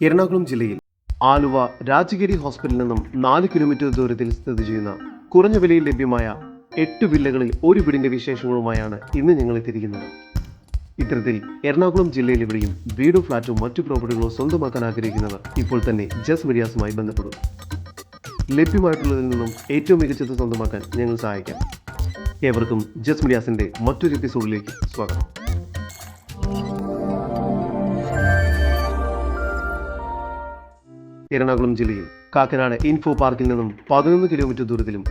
എറണാകുളം ജില്ലയിൽ ആലുവ രാജഗിരി ഹോസ്പിറ്റലിൽ നിന്നും നാല് കിലോമീറ്റർ ദൂരത്തിൽ സ്ഥിതി ചെയ്യുന്ന കുറഞ്ഞ വിലയിൽ ലഭ്യമായ എട്ട് വില്ലകളിൽ ഒരു വീടിന്റെ വിശേഷങ്ങളുമായാണ് ഇന്ന് ഞങ്ങൾ എത്തിയിരിക്കുന്നത്. ഇത്തരത്തിൽ എറണാകുളം ജില്ലയിൽ എവിടെയും വീടും ഫ്ളാറ്റും മറ്റു പ്രോപ്പർട്ടികളോ സ്വന്തമാക്കാൻ ആഗ്രഹിക്കുന്നവർ ഇപ്പോൾ തന്നെ ജസ് മീഡിയാസുമായി ബന്ധപ്പെടും. ലഭ്യമായിട്ടുള്ളതിൽ നിന്നും ഏറ്റവും മികച്ചത് സ്വന്തമാക്കാൻ ഞങ്ങൾ സഹായിക്കാം. ഏവർക്കും ജസ് മിഡിയാസിന്റെ മറ്റൊരു എപ്പിസോഡിലേക്ക് സ്വാഗതം. എറണാകുളം ജില്ലയിൽ കാക്കനാട് ഇൻഫോ പാർക്കിൽ നിന്നും പതിനൊന്ന് കിലോമീറ്റർ ദൂരത്തിലും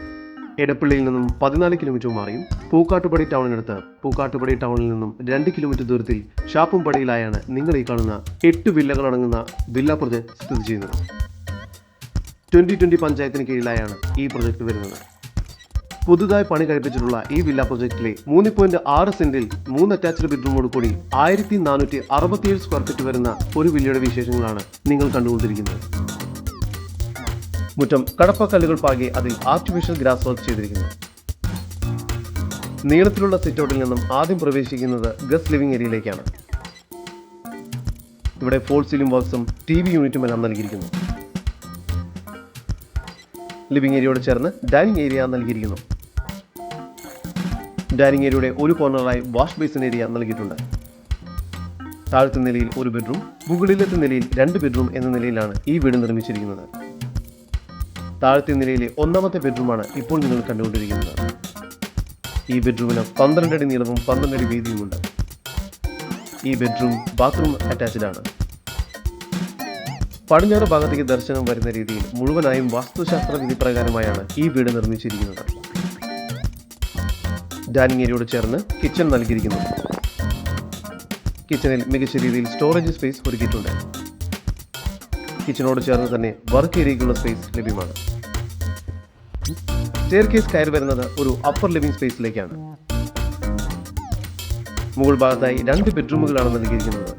എടപ്പള്ളിയിൽ നിന്നും പതിനാല് കിലോമീറ്റർ മാറിയും പൂക്കാട്ടുപടി ടൗണിനടുത്ത് പൂക്കാട്ടുപടി ടൗണിൽ നിന്നും രണ്ട് കിലോമീറ്റർ ദൂരത്തിൽ ഷാപ്പുംപടിയിലായാണ് നിങ്ങൾ ഈ കാണുന്ന എട്ട് വില്ലകളടങ്ങുന്ന വില്ല പ്രൊജക്ട് സ്ഥിതി ചെയ്യുന്നത്. ട്വന്റി ട്വന്റി പഞ്ചായത്തിന് കീഴിലായാണ് ഈ പ്രൊജക്ട് വരുന്നത്. പുതുതായി പണി കഴിപ്പിച്ചിട്ടുള്ള ഈ വില്ല പ്രൊജക്റ്റിലെ മൂന്ന് പോയിന്റ് ആറ് സെന്റിൽ മൂന്ന് അറ്റാച്ച്ഡ് ബെഡ്റൂമോട് കൂടി ആയിരത്തി നാനൂറ്റി അറുപത്തിയേഴ് സ്ക്വയർ ഫീറ്റ് വരുന്ന ഒരു വില്ലയുടെ വിശേഷങ്ങളാണ് നിങ്ങൾ കണ്ടുകൊണ്ടിരിക്കുന്നത്. മുറ്റം കടപ്പക്കല്ലുകൾ പാകി അതിൽ ആർട്ടിഫിഷ്യൽ ഗ്രാസ് വർക്ക് ചെയ്തിരിക്കുന്നു. നീളത്തിലുള്ള സിറ്റൗട്ടിൽ നിന്നും ആദ്യം പ്രവേശിക്കുന്നത് ഗസ്റ്റ് ലിവിംഗ് ഏരിയയിലേക്കാണ്. ഇവിടെ ഫോൾ സീലിംഗ് വർക്ക്സും ടി വി യൂണിറ്റും എല്ലാം നൽകിയിരിക്കുന്നു. ലിവിംഗ് ഏരിയയോട് ചേർന്ന് ഡൈനിങ് ഏരിയ നൽകിയിരിക്കുന്നു. ഡൈനിങ് ഏരിയയുടെ ഒരു കോർണറായി വാഷ് ബേസിൻ ഏരിയ നൽകിയിട്ടുണ്ട്. താഴത്തെ നിലയിൽ ഒരു ബെഡ്റൂം മുകളിലത്തെ നിലയിൽ രണ്ട് ബെഡ്റൂം എന്ന നിലയിലാണ് ഈ വീട് നിർമ്മിച്ചിരിക്കുന്നത്. താഴത്തെ നിലയിലെ ഒന്നാമത്തെ ബെഡ്റൂമാണ് ഇപ്പോൾ നിങ്ങൾ കണ്ടുകൊണ്ടിരിക്കുന്നത്. ഈ ബെഡ്റൂമിന് പന്ത്രണ്ട് അടി നീളവും പന്ത്രണ്ട് അടി വീതിയുമുണ്ട്. ഈ ബെഡ്റൂം ബാത്റൂം അറ്റാച്ച്ഡ് ആണ്. പടിഞ്ഞാറ് ഭാഗത്തേക്ക് ദർശനം വരുന്ന രീതിയിൽ മുഴുവനായും വാസ്തുശാസ്ത്ര വിധി പ്രകാരമായാണ് ഈ വീട് നിർമ്മിച്ചിരിക്കുന്നത്. ഡൈനിങ് ഏരിയയോട് ചേർന്ന് കിച്ചൺ നൽകിയിരിക്കുന്നു. കിച്ചണിൽ മികച്ച രീതിയിൽ സ്റ്റോറേജ് സ്പേസ് ഒരുക്കിയിട്ടുണ്ട്. കിച്ചണോട് ചേർന്ന് തന്നെ വർക്ക് ഏരിയയ്ക്കുള്ള സ്പേസ് ലഭ്യമാണ്. സ്റ്റെയർ കേസ് കയറി വരുന്നത് ഒരു അപ്പർ ലിവിംഗ് സ്പേസിലേക്കാണ് മുകൾ ഭാഗത്തായി രണ്ട് ബെഡ്റൂമുകളാണ് നൽകിയിരിക്കുന്നത്.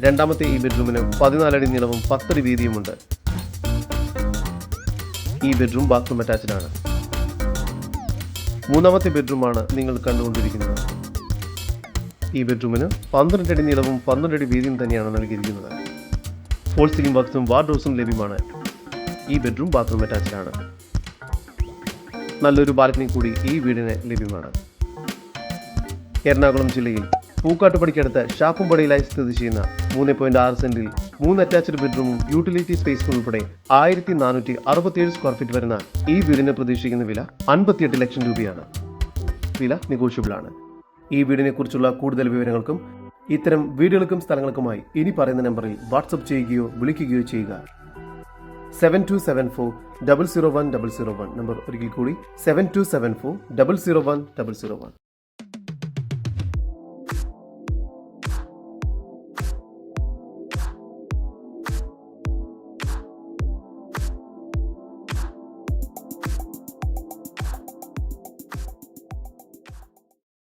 രണ്ടാമത്തെ ഈ ബെഡ്റൂമിന് പതിനാലടി നീളവും പത്തടി വീതിയുമുണ്ട്. ഈ ബെഡ്റൂം ബാത്റൂം അറ്റാച്ച്ഡ് ആണ്. മൂന്നാമത്തെ ബെഡ്റൂമാണ് നിങ്ങൾ കണ്ടുകൊണ്ടിരിക്കുന്നത്. ഈ ബെഡ്റൂമിന് പന്ത്രണ്ടടി നീളവും പന്ത്രണ്ടടി വീതിയും തന്നെയാണ് നൽകിയിരിക്കുന്നത്. ഫോൾ സീലിംഗ് വർക്ക്സും വാർഡ്രോസും ലഭ്യമാണ്. ഈ ബെഡ്റൂം ബാത്റൂം അറ്റാച്ച്ഡ് ആണ് നല്ലൊരു ബാൽക്കണി കൂടി ഈ വീടിന് ലഭ്യമാണ്. എറണാകുളം ജില്ലയിൽ പൂക്കാട്ടുപടിക്കടുത്ത് ഷാപ്പുംപടിയിലായി സ്ഥിതി ചെയ്യുന്ന മൂന്ന് പോയിന്റ് ആറ് സെന്റിൽ മൂന്ന് അറ്റാച്ച്ഡ് ബെഡ്റൂമും യൂട്ടിലിറ്റി സ്പേസും ഉൾപ്പെടെ ആയിരത്തി നാനൂറ്റി അറുപത്തിയേഴ് സ്ക്വയർ ഫീറ്റ് വരുന്ന ഈ വീടിന് പ്രതീക്ഷിക്കുന്ന വില അൻപത്തിയെട്ട് ലക്ഷം രൂപയാണ്. വില നെഗോഷ്യബിൾ ആണ്. ഈ വീടിനെ കുറിച്ചുള്ള കൂടുതൽ വിവരങ്ങൾക്കും ഇത്തരം വീടുകൾക്കും സ്ഥലങ്ങൾക്കുമായി ഇനി പറയുന്ന നമ്പറിൽ വാട്സപ്പ് ചെയ്യുകയോ വിളിക്കുകയോ ചെയ്യുക. Seven two seven four double zero one double zero one number ഒരിക്കൽ കൂടി. Seven two seven four double zero one double zero one